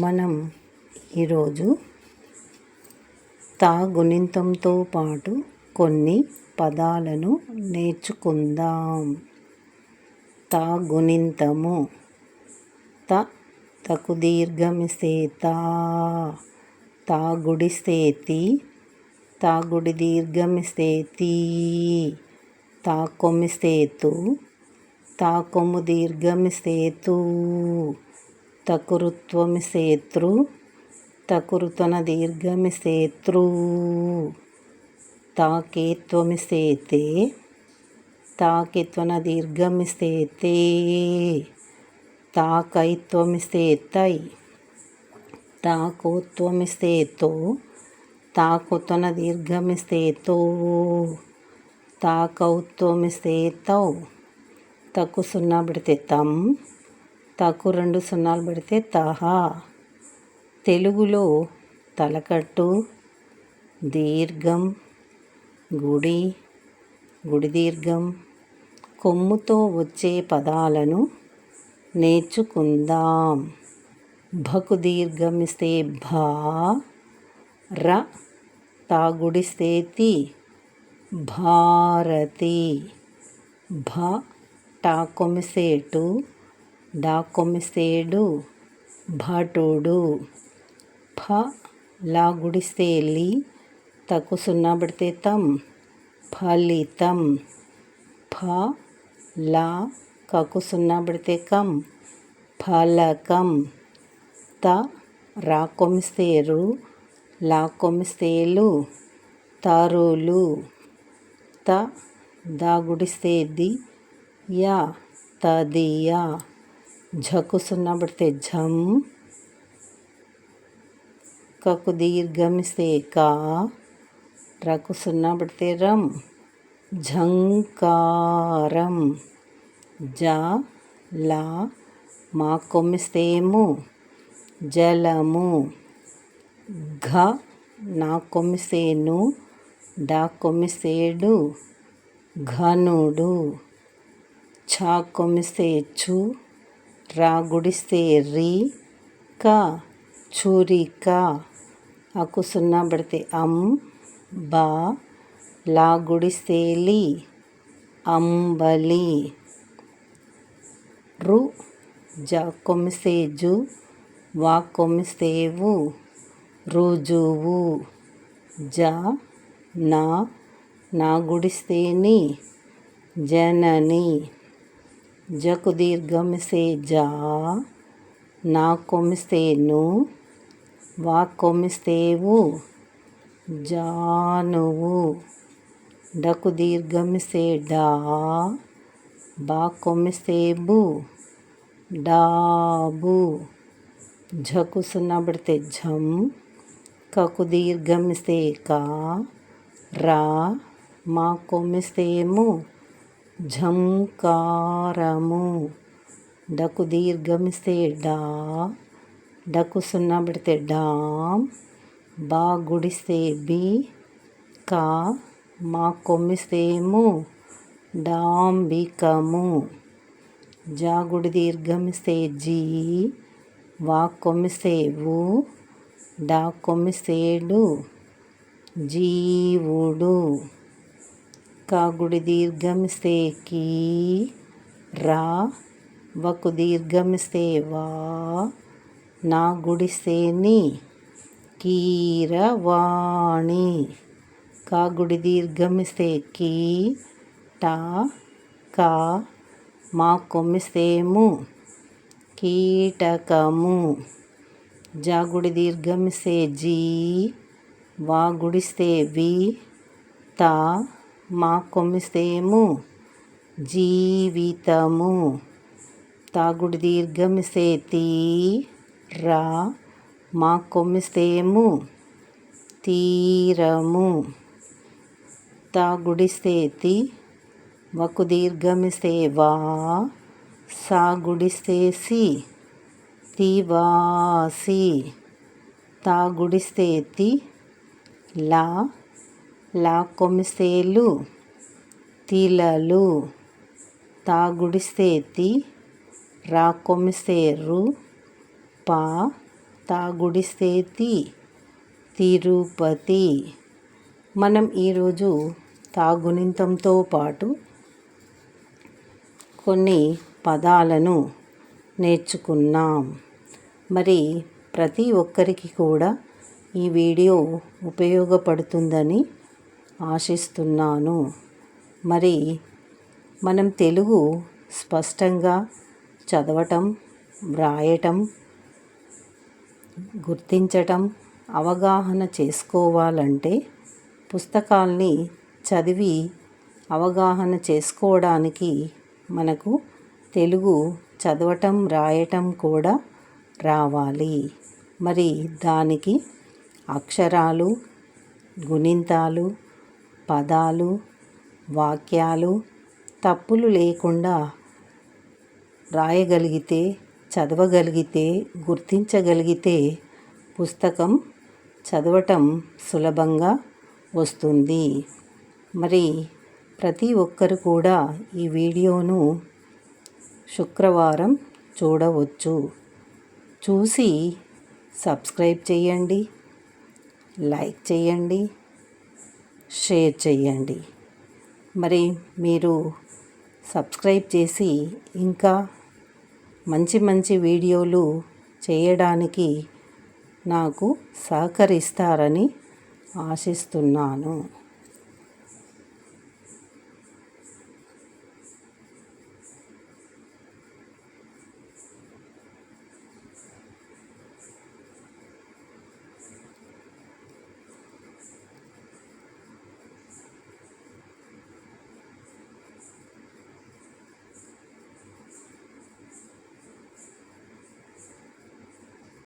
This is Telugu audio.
మనం ఈరోజు తా గుణింతంతో పాటు కొన్ని పదాలను నేర్చుకుందాం. తా గుణింతము త తకు దీర్ఘమిస్తే తా తా గుడిస్తే తి తా దీర్ఘమి సేతు. తకురుత్వమి శేతృ తకురుతన దీర్ఘమి శేతృ తాకేత్వమి సేతే తాకిత్వన దీర్ఘమి సేతే తాకైత్వమి సేతై తాకోత్వమి సేతో తాకుతన దీర్ఘమి సేతో తాకౌత్వమి సేతౌ తక్కువ సున్నా పెడితే తమ్ తకు రెండు సున్నాలు పెడితే తహా. తెలుగులో తలకట్టు దీర్ఘం గుడి గుడి దీర్ఘం కొమ్ముతో వచ్చే పదాలను నేర్చుకుందాం. భకు దీర్ఘమిస్తే భా ర తాగుడిస్తే తి భారతి. భ టాకొమిసేటు డాకొమిసేడు భటుడు ఫ లా గుడిస్తే లి తకు సున్నా పడితే తం ఫలితం ఫ లా కకు సున్నా పడితే కం ఫలకం త రా కొమిస్తేరు లా కొమిస్తేలు తరులు త దా గుడిస్తే ది యా తదియా. झकु सुनना पड़ते झम ककु दीर्घम से का रकु सुनना पड़ते रम झंकारम जा ला మా కొమ్మిస్తేము జలము ఘ నా కొమ్మిసేను డా కొమ్మిసేడు ఘనుడు ఛా కొమ్మిసేచు రా గుడిస్తే రీ క ఛురిక అకు సున్నా పడితే అం బా. లా గుడిస్తే లి అంబలి. రు జ కొమ్మిస్తే జు వా కొమ్మిస్తేవు రుజువు జ నా నా గుడిస్తేని జనని. జకు దీర్ఘమిసే జా నా కొమ్మిస్తేను వా కొమిస్తేవు జానువు. డకు దీర్ఘమిసే డా బా కొమిస్తేబు డాబు. ఝకు సున్నా పడితే ఝం కకు దీర్ఘమిస్తే కా రా మా కొమిస్తేము ఝంకారము. డకు దీర్ఘమిస్తే డా డకు సున్నా పెడితే డామ్ బా గుడిస్తే బి కా? మా కొమ్మిస్తేము? డాంబికము. జా గుడి దీర్ఘమిస్తే జీ? వా కొమ్మిస్తేవు? డా కొమ్మిస్తేడు? జీవుడు. కాగుడి దీర్ఘమిస్తే కీ రా వకు దీర్ఘమిస్తే వా నా గుడిస్తే ని కీరవాణి. కాగుడి దీర్ఘమిస్తే కీ టా కా మా కొమ్మిస్తేము కీటకము. జాగుడి దీర్ఘమిస్తే జీ వా గుడిస్తే వి తా మా కొమ్మిస్తేము జీవితము తాగుడు దీర్ఘమిస్తే సేతీ రా. మా కొమ్మిస్తేము తీరము తాగుడిస్తే. తి వకు దీర్ఘమిస్తే వా సాగుడిస్తే సి తివాసి. తాగుడిస్తే తి లా లాకొమిసేలు తిలలు తాగుడిసేతి రాకొమిసేరు పా తాగుడిసేతి తిరుపతి. మనం ఈరోజు తాగునింతంతో పాటు కొన్ని పదాలను నేర్చుకున్నాం. మరి ప్రతి ఒక్కరికి కూడా ఈ వీడియో ఉపయోగపడుతుందని ఆశిస్తున్నాను. మరి మనం తెలుగు స్పష్టంగా చదవటం వ్రాయటం గుర్తించటం అవగాహన చేసుకోవాలంటే పుస్తకాల్ని చదివి అవగాహన చేసుకోవడానికి మనకు తెలుగు చదవటం రాయటం కూడా రావాలి. మరి దానికి అక్షరాలు గుణింతాలు పదాలు వాక్యాలు తప్పులు లేకుండా రాయగలిగితే చదవగలిగితే గుర్తించగలిగితే పుస్తకం చదవటం సులభంగా వస్తుంది. మరి ప్రతి ఒక్కరు కూడా ఈ వీడియోను శుక్రవారం చూడవచ్చు. చూసి సబ్స్క్రైబ్ చేయండి లైక్ చేయండి. షేర్ చేయండి మరి మీరు సబ్స్క్రైబ్ చేసి ఇంకా మంచి మంచి వీడియోలు చేయడానికి నాకు సహకరిస్తారని ఆశిస్తున్నాను.